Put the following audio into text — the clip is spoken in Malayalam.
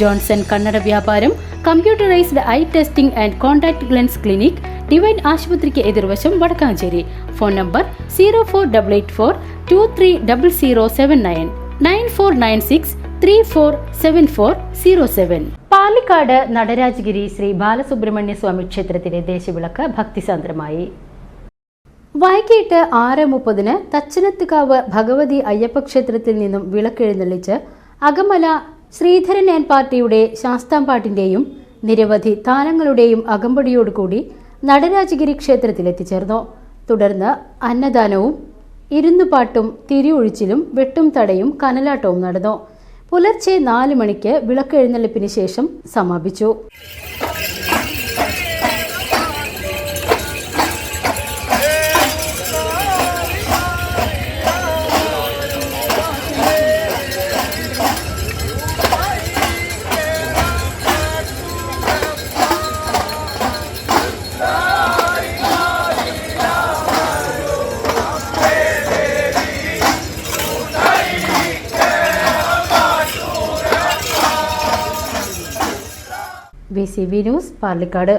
ജോൺസൺ കണ്ണട വ്യാപാരം computerised eye testing and contact lens clinic divine ആശുപത്രിക്ക് എതിർവശം Vadakkanchery. Phone number zero four double eight four two three double zero seven nine nine four nine six three four seven four zero seven Palakkad Natarajagiri Sri Balasubrahmanya Swami ക്ഷേത്രത്തിലെ ദേശവിളക്ക് ഭക്തിസാന്ദ്രമായി. വൈകിട്ട് ആറ് മുപ്പതിന് തച്ചനത്തുകാവ് ഭഗവതി അയ്യപ്പ ക്ഷേത്രത്തിൽ നിന്നും വിളക്കെഴുന്നള്ളിച്ച് അകമല ശ്രീധരൻ എൻ പാർട്ടിയുടെ ശാസ്താംപാട്ടിന്റെയും നിരവധി താരങ്ങളുടെയും അകമ്പടിയോടുകൂടി നടരാജഗിരി ക്ഷേത്രത്തിൽ എത്തിച്ചേർന്നു തുടർന്ന് അന്നദാനവും ഇരുന്നുപാട്ടും തിരിയൊഴിച്ചിലും വെട്ടും തടയും കനലാട്ടവും നടന്നു. പുലർച്ചെ നാല് മണിക്ക് വിളക്കെഴുന്നള്ളിപ്പിന് ശേഷം സമാപിച്ചു. V C V news Parlikad